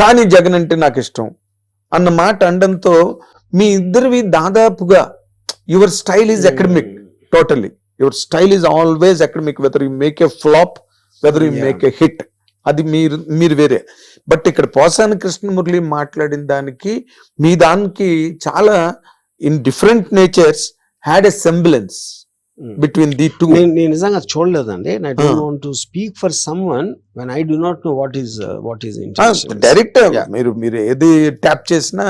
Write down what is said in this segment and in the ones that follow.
కానీ జగన్ అంటే నాకు ఇష్టం అన్న మాట అనడంతో మీ ఇద్దరివి దాదాపుగా your style is academic totally your style is always academic whether you make a flop whether you. Make a hit అది మీరు మీరు వేరే. బట్ ఇక్కడ పోసాని కృష్ణమురళి మాట్లాడిన దానికి మీ దానికి చాలా in different natures had a semblance between the two నేను నిజంగా చూడలేదండి. I don't. Want to speak for someone when I do not know what is what is direct. మీరు మీరు ఏది ట్యాప్ చేసినా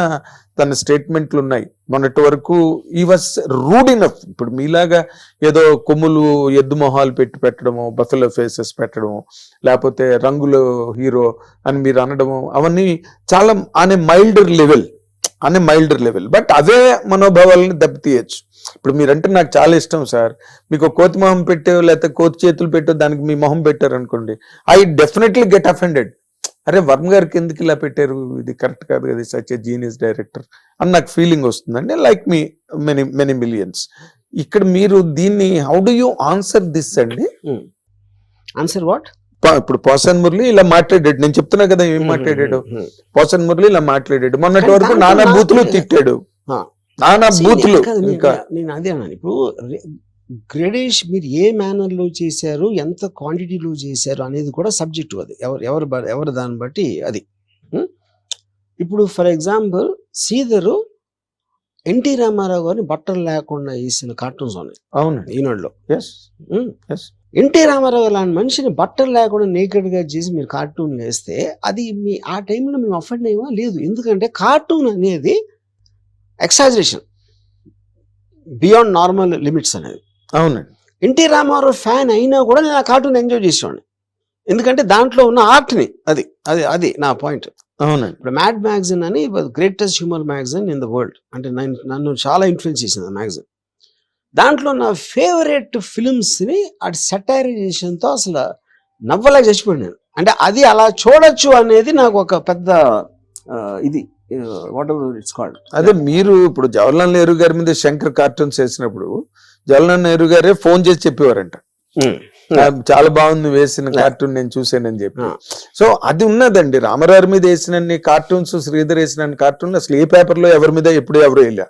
తన స్టేట్మెంట్లు ఉన్నాయి. మొన్నటి వరకు ఈ వాస్ రూడ్ ఇనఫ్ ఇప్పుడు మీలాగా ఏదో కొమ్ములు ఎద్దు మొహాలు పెట్టి పెట్టడము బఫెలో ఫేసెస్ పెట్టడము లేకపోతే రంగులు హీరో అని మీరు అనడము అవన్నీ చాలా అనే మైల్డర్ లెవెల్ అనే మైల్డర్ లెవెల్ బట్ అవే మనోభావాలని దెబ్బతీయచ్చు. ఇప్పుడు మీరంటే నాకు చాలా ఇష్టం సార్. మీకు కోతి మొహం పెట్టో లేకపోతే కోతి చేతులు పెట్టో దానికి మీ మొహం పెట్టారు అనుకోండి. I definitely get offended. అరే వర్మ గారికి ఎందుకు ఇలా పెట్టారు? ఇది కరెక్ట్ కాదు కదా సచ్ జీనియస్ డైరెక్టర్ అని నాకు ఫీలింగ్ వస్తుందండి లైక్ మీ మెనీ మెనీ మిలియన్స్. ఇక్కడ మీరు దీన్ని how do you answer this అండి? Answer what? ఇప్పుడు పోసన్ మురళి ఇలా మాట్లాడాడు. నేను చెప్తున్నా కదా ఏం మాట్లాడాడు? పోసన్ మురళి ఇలా మాట్లాడాడు. మొన్నటి వరకు నానా బూతులు తిట్టాడు. నానా బూతులు. నేను అదే అన్నాను. ఇప్పుడు గ్రెడేష్ మీరు ఏ మేనర్లో చేశారు ఎంత క్వాంటిటీలో చేశారు అనేది కూడా సబ్జెక్టు అది. ఎవరు ఎవరు ఎవరు దాన్ని బట్టి అది? ఇప్పుడు ఫర్ ఎగ్జాంపుల్ శ్రీధరు ఎన్టీ రామారావు గారిని బట్టలు లేకుండా వేసిన కార్టూన్స్ ఉన్నాయి. అవునండి. ఈనాడులో. ఎన్టీ రామారావు లాంటి మనిషిని బట్టలు లేకుండా నేకెడ్గా చేసి మీరు కార్టూన్ వేస్తే అది మీ ఆ టైంలో మేము అఫెండ్ అయ్యమా లేదు. ఎందుకంటే కార్టూన్ అనేది ఎక్సాజరేషన్ బియాండ్ నార్మల్ లిమిట్స్ అనేది అవునండి ఎన్టీ రామారావు ఫ్యాన్ అయినా కూడా నేను ఆ కార్టూన్ ఎంజాయ్ చేసేవాడిని. ఎందుకంటే దాంట్లో ఉన్న ఆర్ట్ని అది అది అది నా పాయింట్ అవునండి ఇప్పుడు మ్యాడ్ మ్యాగజైన్ అని greatest humour magazine in the world అంటే నన్ను చాలా ఇన్ఫ్లుయెన్స్ చేసింది ఆ మ్యాగజైన్ దాంట్లో నా ఫేవరెట్ ఫిల్మ్స్ని అటు సెటైరైజేషన్తో అసలు నవ్వలేక చచ్చిపోయాను నేను. అంటే అది అలా చూడొచ్చు అనేది నాకు ఒక పెద్ద ఇది. Whatever it's called. అదే మీరు ఇప్పుడు జవహర్లాల్ నెహ్రూ గారి మీద శంకర్ కార్టూన్స్ వేసినప్పుడు జవహర్లాల్ నెహ్రూ గారే ఫోన్ చేసి చెప్పేవారంట. "ఆ, చాలా బాగుంది వేసిన కార్టూన్ నేను చూసానని చెప్పి. సో అది ఉన్నదండి. రామారావు మీద వేసినన్ని కార్టూన్స్ శ్రీధర్ వేసిన కార్టూన్ అసలు ఏ పేపర్లో ఎవరి మీద ఎప్పుడు ఎవరు వెళ్ళా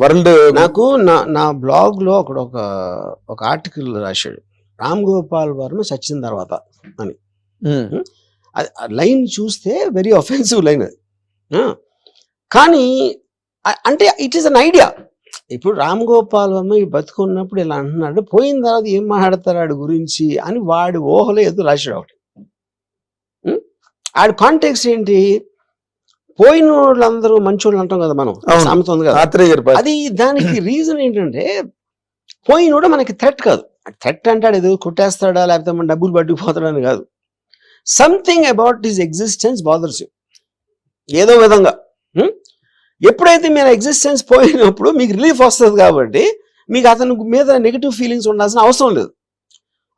వరల్డ్ నాకు నా నా బ్లాగ్లో అక్కడ ఒక ఒక ఆర్టికల్ రాశాడు. రామ్ గోపాల్ వర్మ చచ్చిన తర్వాత అది లైన్ చూస్తే వెరీ అఫెన్సివ్ లైన్ అది. ఆ, కానీ అంటే ఇట్ ఈస్ అన్ ఐడియా ఇప్పుడు రామ్ గోపాల్ వర్మ ఈ బతుకున్నప్పుడు ఇలా అంటున్నాడు పోయిన తర్వాత ఏం మాట్లాడతారు ఆడి గురించి అని వాడి ఊహలో ఏదో రాశాడు ఒకటి? ఆడి కాంటెక్స్ ఏంటి పోయిన వాళ్ళందరూ మంచోళ్ళు అంటాం కదా మనం. సామెత ఉంది కదా. అది దానికి రీజన్ ఏంటంటే పోయినోడు మనకి థ్రెట్ కాదు థ్రెట్ అంటాడు ఏదో కొట్టేస్తాడా లేకపోతే మన డబ్బులు పట్టుకుపోతాడని కాదు something about his existence bothers ఏదో విధంగా? ఎప్పుడైతే మీరు ఎగ్జిస్టెన్స్ పోయినప్పుడు మీకు రిలీఫ్ వస్తుంది కాబట్టి మీకు అతని మీద నెగిటివ్ ఫీలింగ్స్ ఉండాల్సిన అవసరం లేదు.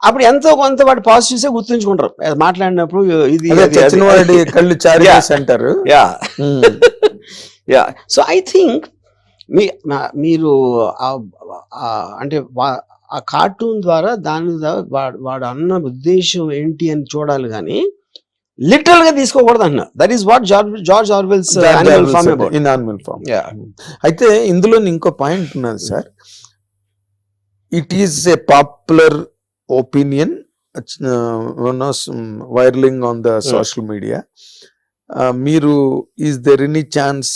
అప్పుడు ఎంతో కొంత వాటి పాజిటివ్సే గుర్తుంచుకుంటారు. మాట్లాడినప్పుడు ఇది కళ్ళు చారి అంటారు yeah. Yeah so I think మీ మీరు అంటే ఆ కార్టూన్ ద్వారా దాని ద్వారా వాడు వాడు అన్న ఉద్దేశం ఏంటి అని చూడాలి కానీ లిటరల్గా తీసుకోకూడదు అన్న that is what George George Orwell's అయితే ఇందులో ఇంకో పాయింట్ ఉన్నది sir it is a popular opinion viraling on the social media మీరు ఈజ్ దెర్ ఎనీ ఛాన్స్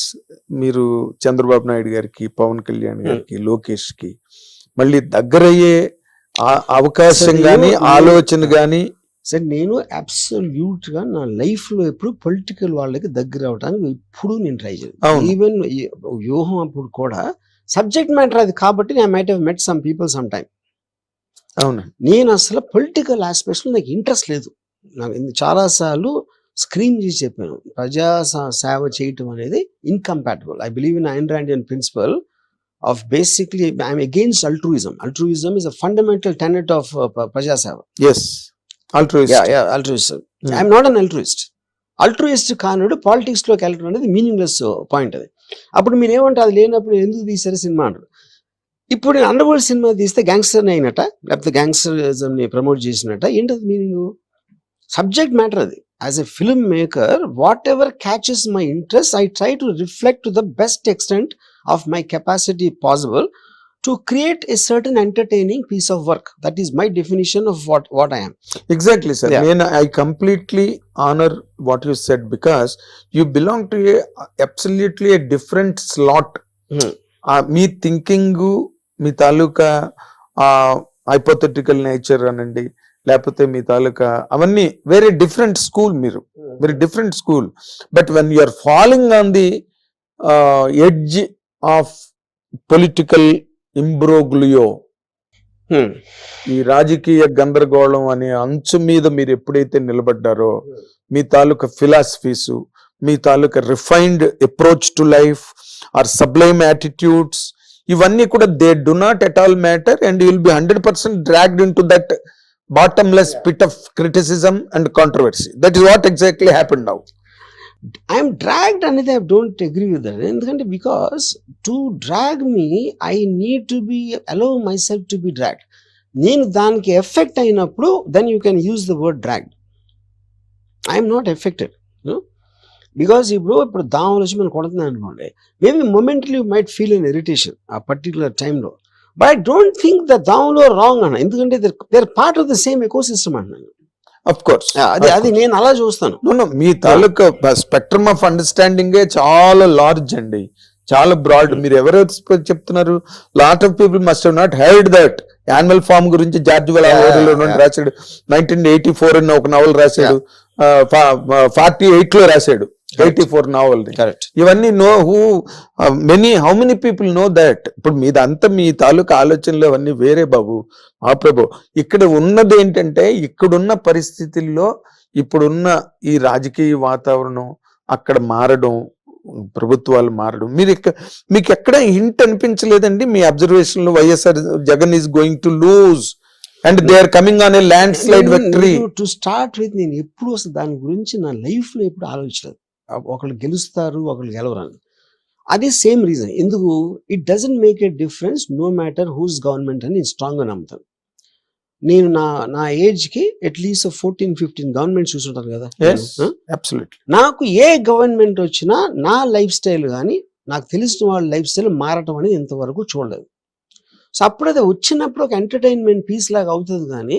మీరు చంద్రబాబు నాయుడు గారికి పవన్ కళ్యాణ్ గారికి లోకేష్కి మళ్ళీ దగ్గరయ్యే అవకాశం నేను- ఆలోచన గాని సార్ నేను అబ్సల్యూట్గా నా లైఫ్లో ఎప్పుడు పొలిటికల్ వాళ్ళకి దగ్గర అవడానికి ఎప్పుడు నేను ట్రై చేయను. ఈవెన్ వ్యూహం అప్పుడు కూడా సబ్జెక్ట్ మ్యాటర్ అది కాబట్టి నేను might have met some people some time అవును. నేను అసలు పొలిటికల్ ఆస్పెక్ట్స్లో నాకు ఇంట్రెస్ట్ లేదు. నాకు చాలాసార్లు స్క్రీన్ చేసి చెప్పాను. ప్రజా సేవ చేయటం అనేది incompatible I believe in Ayn Randian principle of basically I'm against altruism altruism is a fundamental tenet of ప్రజాసేవ. Yes altruist I'm not an altruist altruist కానుడు పాలిటిక్స్లోకి వెళ్ళడం అనేది మీనింగ్లెస్ పాయింట్ అది. అప్పుడు మీరు ఏమంటే అది లేనప్పుడు ఎందుకు తీశారు సినిమా అంటారు ఇప్పుడు నేను అండర్ వరల్డ్ సినిమా తీస్తే గ్యాంగ్స్టర్ అయినట లేకపోతే గ్యాంగ్స్టరిజం ని ప్రమోట్ చేసినట్ట ఏంటది మీనింగ్ సబ్జెక్ట్ మ్యాటర్ అది. As a filmmaker whatever catches my interest I try to reflect to the best extent of my capacity possible to create a certain entertaining piece of work that is my definition of what what I'm exactly sir. నేను I completely honour what you said because you belong to a absolutely a different slot. Me thinking మీ తాలూకా hypothetical nature అనండి లేకపోతే మీ తాలూకా అవన్నీ వేరే different school మీరు. Very different school but when you are following on the edge of political imbroglio. ఈ రాజకీయ గందరగోళం అనే అంచు మీద మీరు ఎప్పుడైతే నిలబడ్డారో మీ తాలూకా ఫిలాసఫీస్ మీ తాలూకా refined approach to life are sublime attitudes ఇవన్నీ కూడా they do not at all matter and will be hundred percent dragged in to that bottomless pit of criticism and controversy. That is what exactly happen now. I'm dragged అనేది I don't agree with that ఎందుకంటే because to drag me I need to be allow myself to be dragged నేను దానికి effect అయినప్పుడు then you can use the word dragged I'm not affected because ఇప్పుడు ఇప్పుడు దాములు వచ్చి మనం కొడుతున్నాను అనుకోండి maybe momently might feel in irritation ఆ పర్టికులర్ టైంలో but I don't think the దాంలో wrong అన్న. ఎందుకంటే there part of the same ecosystem అన్నాను అఫ్ కోర్స్ అది అది నేను అలా చూస్తాను. మీ తాలూకా స్పెక్ట్రమ్ ఆఫ్ అండర్స్టాండింగ్ చాలా లార్జ్ అండి. చాలా బ్రాడ్ మీరు ఎవరు చెప్తున్నారు? Lot of people must not heard that Animal Farm గురించి జార్జ్. రాశాడు. నైన్టీన్ ఎయిటీ ఫోర్ అని ఒక నవల్ రాశాడు. ఫార్టీ ఎయిట్లో రాశాడు. ఎయిటీ ఫోర్ నావల్ కరెక్ట్ ఇవన్నీ know who many how many people know that ఇప్పుడు మీదంతా మీ తాలూకా ఆలోచనలు అవన్నీ వేరే బాబు ఆ ప్రభు ఇక్కడ ఉన్నది ఏంటంటే ఇక్కడున్న పరిస్థితుల్లో ఇప్పుడున్న ఈ రాజకీయ వాతావరణం అక్కడ మారడం ప్రభుత్వాలు మారడం. మీరు ఇక్కడ మీకు ఎక్కడ హింట్ అనిపించలేదండి మీ అబ్జర్వేషన్లో YSR Jagan is going to lose and they are coming on a landslide victory to start with నేను ఎప్పుడు అసలు దాని గురించి నా లైఫ్లో ఎప్పుడు ఆలోచించలేదు. ఒకళ్ళు గెలుస్తారు ఒకళ్ళు గెలవరని అది సేమ్ రీజన్ ఎందుకు? It doesn't make a difference no matter whose government అని నేను స్ట్రాంగ్గా నమ్ముతాను. నేను నా నా ఏజ్కి at least fourteen fifteen government చూసుంటాను కదా? నాకు ఏ గవర్నమెంట్ వచ్చినా నా లైఫ్ స్టైల్ కానీ నాకు తెలిసిన వాళ్ళ లైఫ్ స్టైల్ మారటం అనేది ఇంతవరకు చూడలేదు. సో అప్పుడు అది వచ్చినప్పుడు ఒక ఎంటర్టైన్మెంట్ పీస్ లాగా అవుతుంది కానీ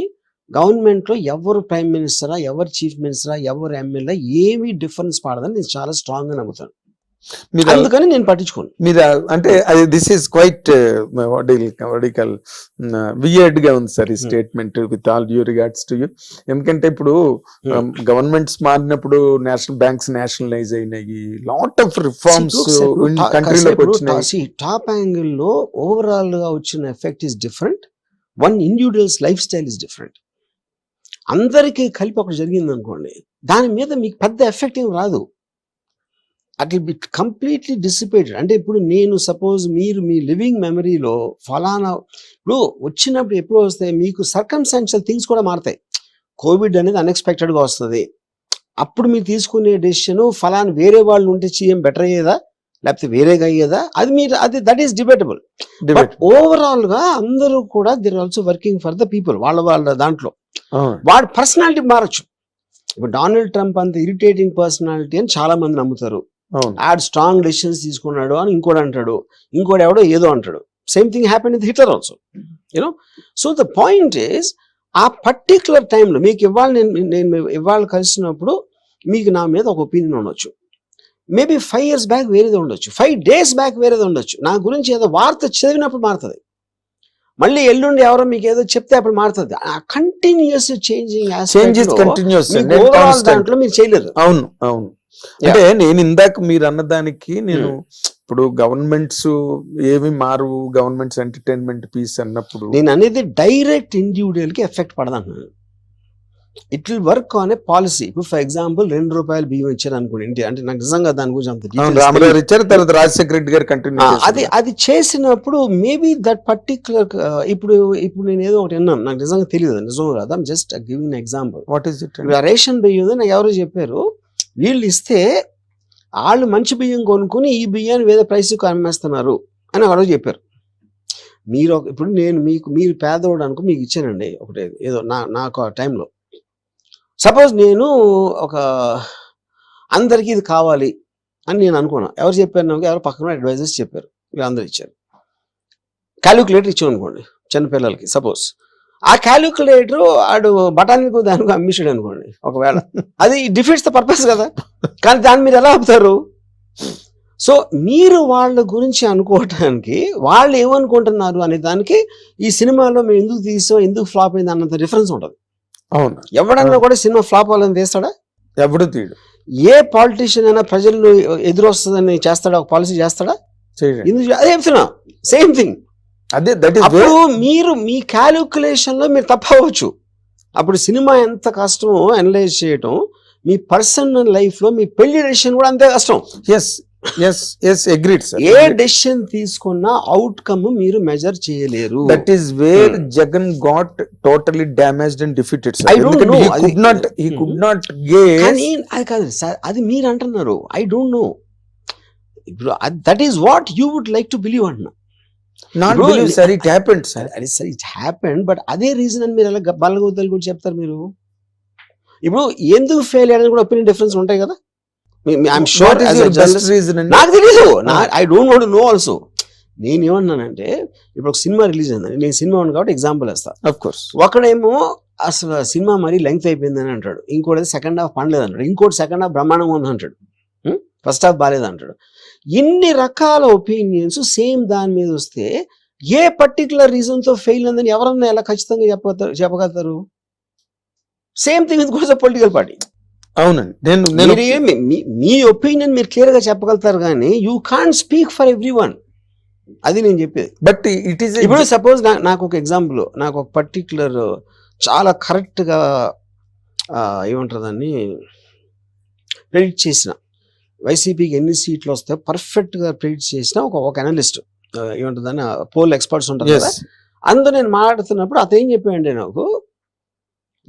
గవర్నమెంట్లో ఎవరు ప్రైమ్ మినిస్టరా ఎవరు చీఫ్ మినిస్టరా ఎవరు ఎమ్మెల్యే ఏమీ డిఫరెన్స్ పడదని నేను చాలా స్ట్రాంగ్గా నమ్ముతాను. మీరు అందుకని నేను పట్టించుకోను. మీరు అంటే అది దిస్ ఈస్ క్వైట్ వడికల్ వియర్డ్గా ఉంది సార్ ఈ. Statement with all due regards to you ఎందుకంటే ఇప్పుడు Hmm. గవర్నమెంట్స్ మారినప్పుడు నేషనల్ బ్యాంక్స్ నేషనలైజ్ అయినాయి. లాట్ ఆఫ్ రిఫార్మ్స్ కంట్రీలోకి వచ్చినాయి. టాప్ యాంగిల్లో ఓవరాల్గా వచ్చిన effect is different one individuals life style is different అందరికీ కలిపి ఒకటి జరిగింది అనుకోండి దాని మీద మీకు పెద్ద ఎఫెక్ట్ ఏం రాదు. అట్ బి కంప్లీట్లీ డిసిపేటెడ్ అంటే ఇప్పుడు నేను సపోజ్ మీరు మీ లివింగ్ మెమరీలో ఫలానా ఇప్పుడు వచ్చినప్పుడు ఎప్పుడు వస్తాయి మీకు సర్కమ్స్టాన్షియల్ థింగ్స్ కూడా మారుతాయి. కోవిడ్ అనేది అన్ఎక్స్పెక్టెడ్గా వస్తుంది. అప్పుడు మీరు తీసుకునే డెసిషన్ ఫలానా వేరే వాళ్ళు ఉంటే సీఎం బెటర్ అయ్యేదా? లేకపోతే వేరేగా అయ్యేదా? అది మీరు అది that is debatable but Debate. ఓవరాల్గా అందరూ కూడా they're also working for the people వాళ్ళ వాళ్ళ దాంట్లో. వాడి పర్సనాలిటీ మారచ్చు. ఇప్పుడు డొనాల్డ్ ట్రంప్ అంత ఇరిటేటింగ్ పర్సనాలిటీ అని చాలా మంది నమ్ముతారు. ఆడ్ స్ట్రాంగ్ డెసిషన్స్ తీసుకున్నాడు అని ఇంకోటి అంటాడు ఇంకోటి ఎవడో ఏదో అంటాడు. Same thing happen with Hitler also. You know so the point is ఆ పర్టికులర్ టైంలో మీకు ఇవాళ నేను నేను ఇవాళ కలిసినప్పుడు మీకు నా మీద ఒక ఒపీనియన్ ఉండొచ్చు. మేబీ ఫైవ్ ఇయర్స్ బ్యాక్ వేరేది ఉండొచ్చు. ఫైవ్ డేస్ బ్యాక్ వేరేది ఉండొచ్చు. నా గురించి ఏదో వార్త చదివినప్పుడు మారుతుంది. మళ్ళీ ఎల్లుండి ఎవరో మీకు ఏదో చెప్తే అప్పుడు మారుతుంది. ఆ కంటిన్యూస్ చేంజింగ్ చేంజెస్ కంటిన్యూస్ దాంట్లో మీరు చేయలేరు. అవును అవును. అంటే నేను ఇందాక మీరు అన్నదానికి నేను ఇప్పుడు గవర్నమెంట్స్ ఏమి మారు గవర్నమెంట్స్ ఎంటర్టైన్మెంట్ పీస్ అన్నప్పుడు నేను అనేది డైరెక్ట్ ఇండివిజువల్కి effect పడదంటున్నాను. It will work on a policy ఇప్పుడు ఫర్ ఎగ్జాంపుల్ రెండు రూపాయలు బియ్యం ఇచ్చారు అనుకోండి ఇంటి అంటే నాకు నిజంగా దాని గురించి అంత రామగారు. ఇచ్చారు తర్వాత రాజశేఖర రెడ్డి గారు కంటిన్యూ అది అది చేసినప్పుడు మేబీ దట్ పర్టికులర్ ఇప్పుడు ఇప్పుడు నేను ఏదో ఒకటి విన్నాను. నాకు నిజంగా తెలియదు నిజం కదా. Just giving example what is it ration బియ్యం నాకు ఎవరో చెప్పారు. వీళ్ళు ఇస్తే వాళ్ళు మంచి బియ్యం కొనుక్కుని ఈ బియ్యాన్ని వేరే ప్రైస్కి అమ్మేస్తున్నారు అని ఎవరో చెప్పారు. మీరు ఇప్పుడు నేను మీకు మీరు పేదవాడు అనుకో మీకు ఇచ్చానండి. ఒకటి ఏదో నా నాకు ఆ టైంలో సపోజ్ నేను ఒక అందరికీ ఇది కావాలి అని నేను అనుకున్నాను ఎవరు చెప్పారు నాకు? ఎవరు పక్కన అడ్వైజర్స్ చెప్పారు. వీళ్ళందరూ ఇచ్చారు. క్యాలిక్యులేటర్ ఇచ్చాం అనుకోండి చిన్నపిల్లలకి సపోజ్ ఆ క్యాలిక్యులేటర్ ఆడు బటానికి దానికి అమ్మిషాడు అనుకోండి ఒకవేళ. అది డిఫీట్స్ ద పర్పస్ కదా. కానీ దాని మీరు ఎలా ఆపుతారు? సో మీరు వాళ్ళ గురించి అనుకోవటానికి వాళ్ళు ఏమనుకుంటున్నారు అనే దానికి ఈ సినిమాలో మేము ఎందుకు తీసాం ఎందుకు ఫ్లాప్ అయింది అన్నంత డిఫరెన్స్ ఉంటుంది. అవును. ఎవడన్నా కూడా సినిమా ఫ్లాప్ అవ్వాలని తీస్తాడా ఎవడు తీయడు. ఏ పాలిటీషియన్ అయినా ప్రజలు ఎదురొస్తుందని చేస్తాడా? ఒక పాలసీ చేస్తాడా? ఎందుకు అదే చెప్తున్నా. సేమ్ థింగ్ అదే దట్ అప్పుడు మీరు మీ క్యాలిక్యులేషన్లో మీరు తప్పవచ్చు అప్పుడు సినిమా ఎంత కష్టమో అనలైజ్ చేయటం మీ పర్సనల్ లైఫ్లో మీ పెళ్ళి డెసిషన్ కూడా అంతే కష్టం. ఎస్ ఏ డెసిషన్ తీసుకున్నా అవుట్కమ్ మీరు మెజర్ చేయలేరు. That is where. Jagan got totally damaged and defeated. He అది- could not he. Could not కానీ అది కాదు సార్ అది మీరు అంటున్నారు. ఐ డోంట్ నో ఇప్పుడు that is what you would like to believe అంటున్నా. Not believe sir it happened sir అది సార్ ఇట్ హ్యాపెన్ బట్ అదే రీజన్ అని మీరు ఎలా బలగొద్దలు కూడా చెప్తారు మీరు? ఇప్పుడు ఎందుకు ఫెయిల్ అయ్యారని కూడా ఒపీనియన్ డిఫరెన్స్ ఉంటాయి కదా? ఐఎమ్ షూర్ నాకు తెలియదు Ah. I don't want no also నేను ఏమన్నానంటే ఇప్పుడు ఒక సినిమా రిలీజ్ అయిందని నేను సినిమా ఉంది కాబట్టి ఎగ్జాంపుల్ వేస్తా. ఆఫ్ కోర్స్ ఒకడేమో అసలు సినిమా మరీ లెంగ్త్ అయిపోయిందని అంటాడు. ఇంకోటి సెకండ్ హాఫ్ పండలేదు అంటాడు ఇంకోటి సెకండ్ హాఫ్ బ్రహ్మాండంగా ఉంది అంటాడు ఫస్ట్ హాఫ్ బాగాలేదు అంటాడు ఇన్ని రకాల ఒపీనియన్స్ సేమ్ దాని మీద వస్తే ఏ పర్టికులర్ రీజన్తో ఫెయిల్ అందని ఎవరన్నా ఎలా ఖచ్చితంగా చెప్పగలుగుతారు? చెప్పగలుగుతారు? సేమ్ థింగ్ విత్ కూడా పొలిటికల్ పార్టీ అవునండి. నేను మీ- ఒపీనియన్ మీరు క్లియర్గా చెప్పగలుగుతారు కానీ you can't speak for everyone అది నేను చెప్పేది. బట్ ఇట్ ఈస్ ఇప్పుడు సపోజ్ నాకు ఒక ఎగ్జాంపుల్ నాకు ఒక పర్టిక్యులర్ చాలా కరెక్ట్గా ఏమంటారు దాన్ని? ప్రెడిక్ట్ చేసిన. వైసీపీకి ఎన్ని సీట్లు వస్తాయో పర్ఫెక్ట్గా ప్రెడిక్ట్ చేసిన ఒక ఒక అనలిస్ట్ ఏమంటుంది దాన్ని? పోల్ ఎక్స్పర్ట్స్ ఉంటారు కదా. అందులో నేను మాట్లాడుతున్నప్పుడు అతను ఏం చెప్పాడంటే నాకు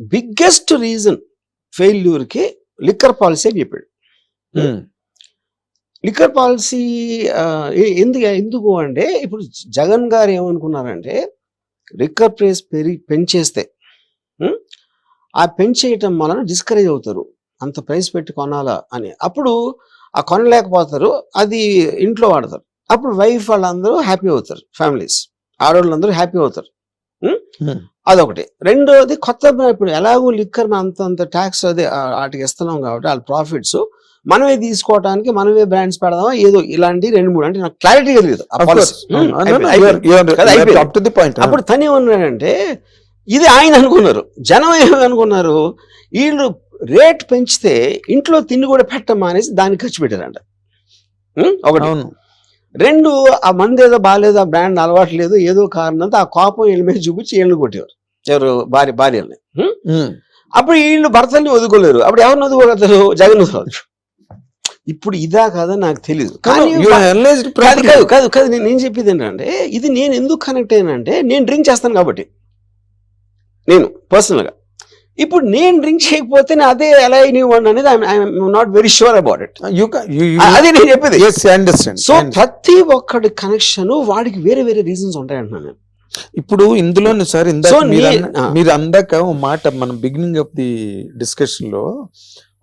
బిగ్గెస్ట్ రీజన్ ఫెయిల్యూర్కి లిక్కర్ పాలసీ అని చెప్పాడు. లిక్కర్ పాలసీ ఎందుకు ఎందుకు అంటే ఇప్పుడు జగన్ గారు ఏమనుకున్నారంటే లిక్కర్ ప్రైస్ పెరిగి పెంచేస్తే ఆ పెంచేయటం వలన డిస్కరేజ్ అవుతారు. అంత ప్రైస్ పెట్టి కొనాలా అని. అప్పుడు ఆ కొనలేకపోతారు అది ఇంట్లో వాడతారు. అప్పుడు వైఫ్ వాళ్ళందరూ హ్యాపీ అవుతారు ఫ్యామిలీస్. ఆడవాళ్ళందరూ హ్యాపీ అవుతారు. అదొకటి. రెండోది కొత్త ఇప్పుడు ఎలాగో లిక్కర్ అంత అంత ట్యాక్స్ అదే వాటికి ఇస్తున్నాం కాబట్టి వాళ్ళ ప్రాఫిట్స్ మనమే తీసుకోవడానికి మనమే బ్రాండ్స్ పెడదామా? ఏదో ఇలాంటి రెండు మూడు అంటే నాకు క్లారిటీగా తెలియదు point. అప్పుడు తను ఏమన్నాడంటే ఇది ఆయన అనుకున్నారు. జనం ఏమనుకున్నారు? వీళ్ళు రేట్ పెంచితే ఇంట్లో తిండి కూడా పెట్టమా అనేసి దానికి ఖర్చు పెట్టారంట? ఒకటి. రెండు ఆ మంది ఏదో బాగాలేదు ఆ బ్రాండ్ అలవాటు లేదు ఏదో కారణంతో ఆ కోపం వీళ్ళ మీద చూపించి వీళ్ళని కొట్టేవారు. ఎవరు? భార్య భార్యల్ని. అప్పుడు వీళ్ళు భర్తల్ని వదుకోలేరు అప్పుడు ఎవరిని వదుకోగలుగుతారు జగన్ వదుకోవచ్చు ఇప్పుడు ఇదా కాదా నాకు తెలియదు కానీ కాదు. కాదు కాదు కాదు నేను నేను చెప్పేది ఏంటంటే ఇది నేను ఎందుకు కనెక్ట్ అయ్యానంటే నేను డ్రింక్ చేస్తాను కాబట్టి. నేను పర్సనల్గా ఇప్పుడు నేను డ్రింక్ చేయకపోతే నేను అదే ఎలా అయినవాడిని అనేది I'm not very sure about it అదే నేను చెప్పేది. సో ప్రతి ఒక్కడి కనెక్షన్ వాడికి వేరే వేరే రీజన్స్ ఉంటాయంటున్నాను నేను. ఇప్పుడు ఇందులోనే సార్ ఇందాక So, మీరు అందాక మాట మనం బిగినింగ్ ఆఫ్ ది డిస్కషన్లో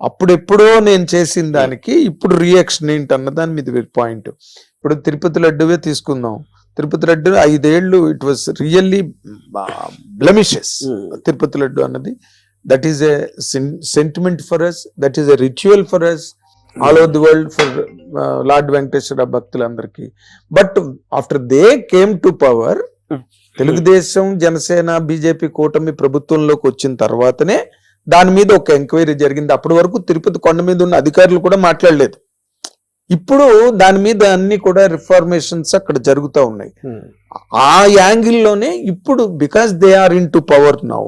అప్పుడెప్పుడో నేను చేసిన దానికి ఇప్పుడు రియాక్షన్ ఏంటి అన్న దాని మీద పాయింట్ ఇప్పుడు తిరుపతి లడ్డువే తీసుకుందాం. తిరుపతి లడ్డు ఐదేళ్ళు it was really blemishes Tirupati laddu అన్నది. That is a sentiment for us that is a ritual for us all over the world for lord Venkateshwara భక్తులందరికీ but after they came to power Hmm. Telugu Desam Janasena BJP కూటమి ప్రభుత్వంలోకి వచ్చిన తర్వాతనే దాని మీద ఒక enquiry జరిగింది. అప్పటి వరకు తిరుపతి కొండ మీద ఉన్న అధికారులు కూడా మాట్లాడలేదు. ఇప్పుడు దాని మీద అన్ని కూడా రిఫార్మేషన్స్ అక్కడ జరుగుతూ ఉన్నాయి. ఆ యాంగిల్లోనే ఇప్పుడు because they are into power now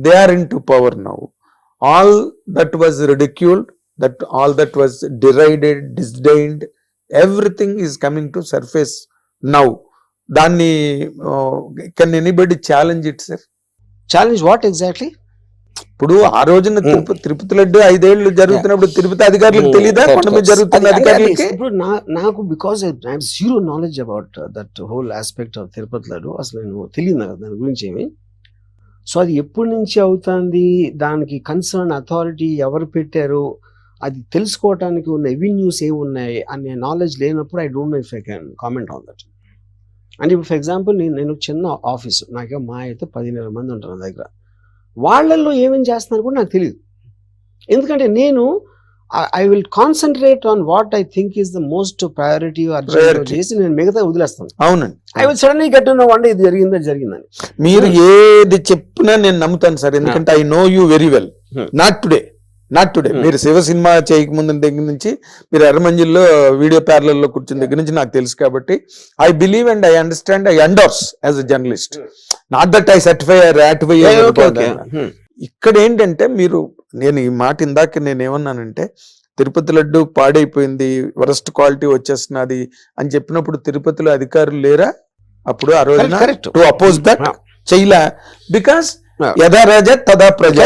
they are into power now all that was ridiculed that all that was derided disdained everything is coming to surface now దాన్ని can anybody challenge it sir challenge what exactly ఇప్పుడు ఆ రోజున తిరుపతి తిరుపతి లడ్డు ఐదేళ్ళు జరుగుతున్నప్పుడు తిరుపతి అధికారులకు తెలియదా కొండ మీద జరుగుతున్న అధికారులకి? నాకు because I zero knowledge about that whole aspect of Tirupati laddu అసలు నేను తెలియదు నాకు దాని గురించి ఏమి? సో అది ఎప్పటి నుంచి అవుతుంది? దానికి కన్సర్న్ అథారిటీ ఎవరు పెట్టారు? అది తెలుసుకోవటానికి ఉన్న ఎవెన్యూస్ ఏమున్నాయి? అనే నాలెడ్జ్ లేనప్పుడు I don't know if I can comment on that అంటే ఇప్పుడు ఫర్ ఎగ్జాంపుల్ నేను నేను చిన్న ఆఫీస్ నాకే మా అయితే పదిహేను మంది ఉంటారు నా దగ్గర. వాళ్ళల్లో ఏమేమి చేస్తున్నారు కూడా నాకు తెలియదు ఎందుకంటే నేను I will concentrate on what I think is the most priority. చేసి నేను మిగతా వదిలేస్తాను. అవునండి. I will suddenly get to know one ఇది జరిగిందా జరిగిందని. మీరు ఏది చెప్పినా నేను నమ్ముతాను సార్ ఎందుకంటే I know you very well Hmm. Not today not today Hmm. మీరు శివ సినిమా చేయక ముందు దగ్గర నుంచి మీరు ఎర్రమంజిల్లో వీడియో ప్యారలలో కూర్చున్న దగ్గర నుంచి నాకు తెలుసు కాబట్టి I believe and I understand I అండర్స్ as a journalist Hmm. Not that I certify ratify ఇక్కడ ఏంటంటే మీరు నేను ఈ మాట ఇందాక నేను ఏమన్నానంటే తిరుపతి లడ్డు పాడైపోయింది వరస్ట్ క్వాలిటీ వచ్చేస్తున్నది అని చెప్పినప్పుడు తిరుపతిలో అధికారులు లేరా? అప్పుడు ఆ రోజున టు అపోజ్ దట్. చెయ్యలా బికాస్. యథా రాజా తదా ప్రజ.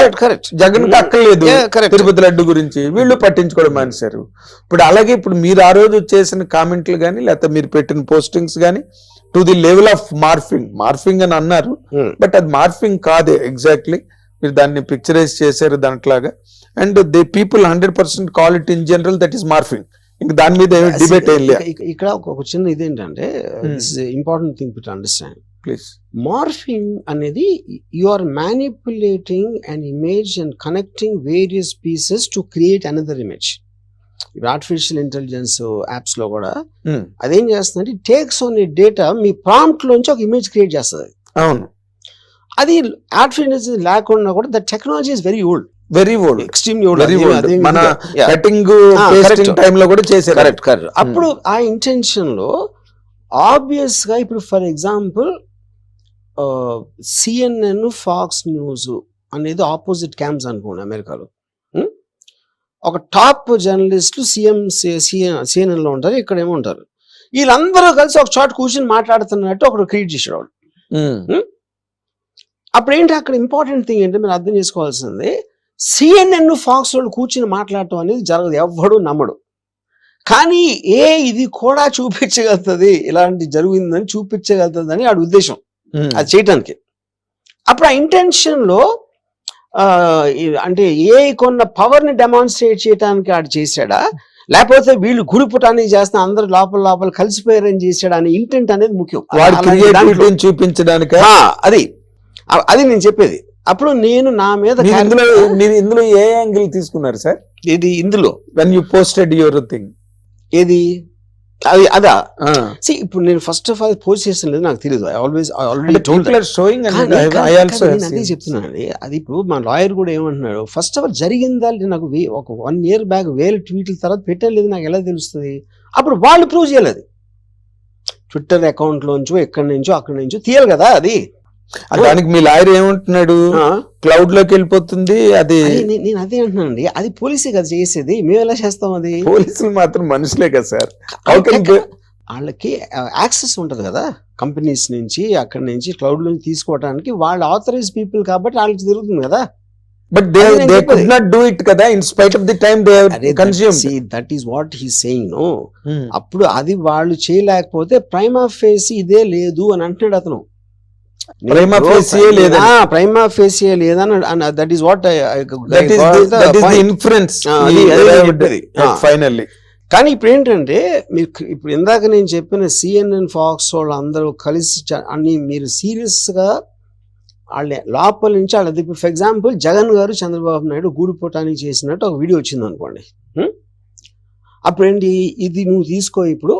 జగన్ అక్కర్లేదు కరెక్ట్ తిరుపతి లడ్డు గురించి. వీళ్ళు పట్టించుకోవడం మానేశారు. ఇప్పుడు అలాగే ఇప్పుడు మీరు ఆ రోజు చేసిన కామెంట్లు కానీ లేకపోతే మీరు పెట్టిన పోస్టింగ్స్ కానీ to the level of morphing morphing అని అన్నారు. బట్ అది మార్ఫింగ్ కాదే ఎగ్జాక్ట్లీ మీరు దాన్ని పిక్చరైజ్ చేశారు దాంట్లాగా. And the people hundred percent call it in general that is morphing ఇంకా దాని మీద డిబేట్ ఏం లేదు. ఇక్కడ ఒక చిన్న ఇదేంటంటే Hmm. Important thing to understand please morphing అనేది you are manipulating an image and connecting various pieces to create another image artificial intelligence యాప్స్లో కూడా అదేం చేస్తుందంటే టేక్స్ ఓన్ డేటా మీ ప్రాంప్ట్ లోంచి ఒక ఇమేజ్ క్రియేట్ చేస్తుంది. అవును. అది ఇంటెలిజెన్స్ లేకుండా కూడా the technology is very old very old extremely Very old. మన కటింగ్ Ah, పేస్టింగ్ correct. టైమ్లో కూడా చేశారు కరెక్ట్ కరెక్ట్ అప్పుడు ఆ ఇంటెన్షన్లో ఆబ్వియస్గా ఇప్పుడు for example CNN Fox News అనేది ఆపోజిట్ క్యాంప్స్ అనుకోండి అమెరికాలో. ఉం? ఒక టాప్ జర్నలిస్టులు సీఎం సిఎన్ఎన్లో ఉంటారు ఇక్కడ ఏమో ఉంటారు. వీళ్ళందరూ కలిసి ఒక చోట కూర్చొని మాట్లాడుతున్నట్టు ఒకడు క్రియేట్ Mm. అప్పుడు ఏంటి అక్కడ ఇంపార్టెంట్ థింగ్ ఏంటంటే మీరు అర్థం చేసుకోవాల్సింది? సిఎన్ఎన్ ఫాక్స్ వాళ్ళు కూర్చుని మాట్లాడటం అనేది జరగదు ఎవ్వడు నమ్మడు. కానీ ఏ ఇది కూడా చూపించగలుగుతుంది ఇలాంటి జరిగిందని చూపించగలుగుతుంది అని వాడి ఉద్దేశం. Mm. అది చేయటానికి. అప్పుడు ఆ ఇంటెన్షన్లో ఆ, ఈ- అంటే ఏ కొన్న పవర్ని డెమాన్స్ట్రేట్ చేయడానికి ఆడు చేశాడా? లేకపోతే వీళ్ళు గుడి చేస్తున్న అందరు లోపల లోపల కలిసిపోయారని చేశాడా అనే ఇంటెంట్ అనేది ముఖ్యం. చూపించడానికి? అది. అది నేను చెప్పేది. అప్పుడు నేను నా మీద ఇందులో మీరు ఇందులో ఏ యాంగిల్ తీసుకున్నారు సార్? ఇది ఇందులో. When you posted your thing ఏది? అది అదా? ఇప్పుడు నేను ఫస్ట్ ఆఫ్ ఆల్ పోస్ట్ చేసిన లేదు నాకు తెలియదు I always I already told showing అదే చెప్తున్నానండి అది ఇప్పుడు మా లాయర్ కూడా ఏమంటున్నాడు ఫస్ట్ ఆఫ్ ఆల్ జరిగిందా నాకు ఒక వన్ ఇయర్ బ్యాక్ వేల ట్వీట్ల తర్వాత పెట్టలేదు నాకు ఎలా తెలుస్తుంది? అప్పుడు వాళ్ళు ప్రూవ్ చేయలేదు. ట్విట్టర్ అకౌంట్ లోంచో ఎక్కడి నుంచో అక్కడి నుంచో తీయాలి కదా అది. దానికి మీ లాయర్ ఏమంటున్నాడు? క్లౌడ్లోకి వెళ్ళిపోతుంది అది నేను అదే అంటున్నానండి. అది పోలీసే కదా చేసేది. మేము ఎలా చేస్తాం అది? పోలీసులు మాత్రం మనుషులే కదా సార్. వాళ్ళకి- యాక్సెస్ ఉంటది కదా కంపెనీస్ నుంచి అక్కడి నుంచి క్లౌడ్ నుంచి తీసుకోవడానికి వాళ్ళ ఆథరైజ్ పీపుల్ కాబట్టి వాళ్ళకి జరుగుతుంది కదా. But they they could. Not do it కదా in spite of the time they consume that is what he saying no అప్పుడు అది వాళ్ళు చేయలేకపోతే ప్రైమా ఫేస్ ఇదే లేదు అని అంటున్నాడు అతను. ప్రైమా ఫేసియే లేదని. That is what influence. Finally కానీ ఇప్పుడు ఏంటంటే మీరు ఇప్పుడు ఇందాక నేను చెప్పిన సిఎన్ఎన్ ఫాక్స్ వాళ్ళు అందరూ కలిసి అన్ని మీరు సీరియస్గా వాళ్ళ లోపల నుంచి వాళ్ళ ఇప్పుడు ఫర్ ఎగ్జాంపుల్ జగన్ గారు చంద్రబాబు నాయుడు గూడిపోటానికి చేసినట్టు ఒక వీడియో వచ్చింది అనుకోండి? అప్పుడు ఏంటి ఇది నువ్వు తీసుకో ఇప్పుడు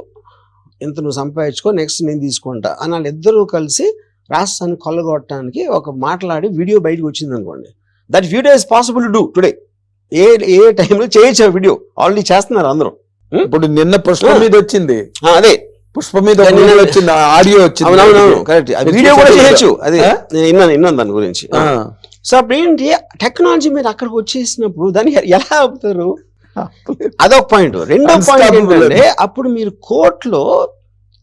ఇంత నువ్వు సంపాదించుకో నెక్స్ట్ నేను తీసుకుంటా అని వాళ్ళిద్దరూ కలిసి రాష్ట్రాన్ని కొల్లగొట్టడానికి ఒక మాట్లాడి వీడియో బయటకు వచ్చింది అనుకోండి that video is possible do today ఏ ఏ టైంలో చేయొచ్చు వీడియో. ఆల్రెడీ చేస్తున్నారు అందరూ. ఇప్పుడు నిన్న పుష్ప Ah. మీద వచ్చింది. అదే. పుష్ప మీద వచ్చింది ఆడియో వచ్చింది. కరెక్ట్ వీడియో కూడా చేయొచ్చు. అదే ఆ? నేను విన్నాను విన్నాను దాని గురించి. సో అప్పుడు ఏంటి? టెక్నాలజీ మీరు అక్కడికి వచ్చేసినప్పుడు దాన్ని ఎలా ఆపుతారు? అదొక పాయింట్ రెండో పాయింట్. ఏంటంటే అప్పుడు మీరు కోర్టులో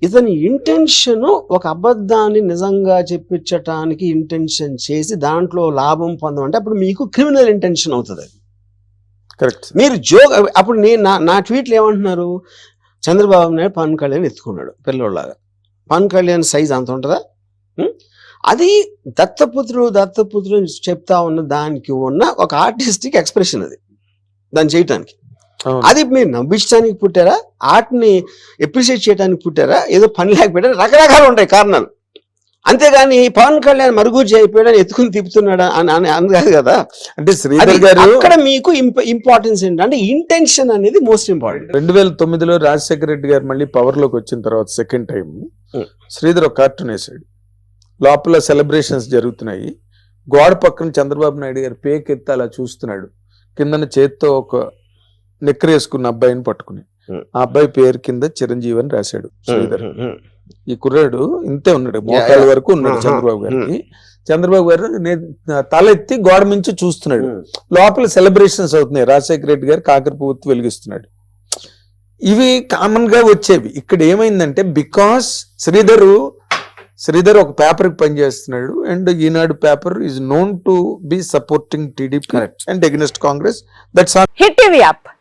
ఇతని ఇంటెన్షన్ ఒక అబద్ధాన్ని నిజంగా చెప్పించటానికి ఇంటెన్షన్ చేసి దాంట్లో లాభం పొందమంటే అప్పుడు మీకు క్రిమినల్ ఇంటెన్షన్ అవుతుంది. కరెక్ట్ మీరు జోక్ అప్పుడు నేను నా నా ట్వీట్లు ఏమంటున్నారు? చంద్రబాబు నాయుడు పవన్ కళ్యాణ్ ఎత్తుకున్నాడు పిల్లోళ్ళలాగా. పవన్ కళ్యాణ్ సైజ్ అంత ఉంటుందా? అది దత్తపుత్రుడు దత్తపుత్రుడు చెప్తా ఉన్న దానికి ఉన్న ఒక ఆర్టిస్టిక్ ఎక్స్ప్రెషన్ అది. దాన్ని చేయటానికి. అది మీరు నవ్వించడానికి పుట్టారా? ఆర్ట్ని ఎప్రిషియేట్ చేయడానికి పుట్టారా? ఏదో పని లేక పెట్టారా రకరకాలు ఉంటాయి కారణాలు. అంతేగాని పవన్ కళ్యాణ్ మరుగుజ్జు అయిపోయాడని ఎత్తుకుని తిప్పుతున్నాడా అని అని కాదు కదా? అంటే శ్రీధర్ గారు అక్కడ మీకు ఇంపార్టెన్స్ ఏంటంటే ఇంటెన్షన్ అనేది మోస్ట్ ఇంపార్టెంట్ రెండు వేల తొమ్మిదిలో రాజశేఖర రెడ్డి గారు మళ్ళీ పవర్లోకి వచ్చిన తర్వాత సెకండ్ టైం. శ్రీధర్ ఒక కార్టూన్ వేసాడు లోపల సెలబ్రేషన్స్ జరుగుతున్నాయి. గోడ పక్కన చంద్రబాబు నాయుడు గారు పేక్ ఎత్తి అలా చూస్తున్నాడు. కిందన చేత్తో ఒక నెక్కరేసుకున్న అబ్బాయిని పట్టుకుని. ఆ అబ్బాయి పేరు కింద చిరంజీవి అని రాశాడు శ్రీధర్. ఈ కుర్రాడు ఇంతే ఉన్నాడు మోకాళ్ళ. వరకు ఉన్నాడు. చంద్రబాబు గారికి. చంద్రబాబు గారు నే- తల ఎత్తి గోడ మించి చూస్తున్నాడు. లోపల సెలబ్రేషన్స్ అవుతున్నాయి. రాజశేఖర రెడ్డి గారు కాకర పువ్వు వెలిగిస్తున్నాడు. ఇవి కామన్గా వచ్చేవి. ఇక్కడ ఏమైందంటే బికాస్ శ్రీధరు శ్రీధర్ ఒక పేపర్కి పనిచేస్తున్నాడు and Eenadu paper is known to be supporting TDP. And against Congress that's Hit TV app.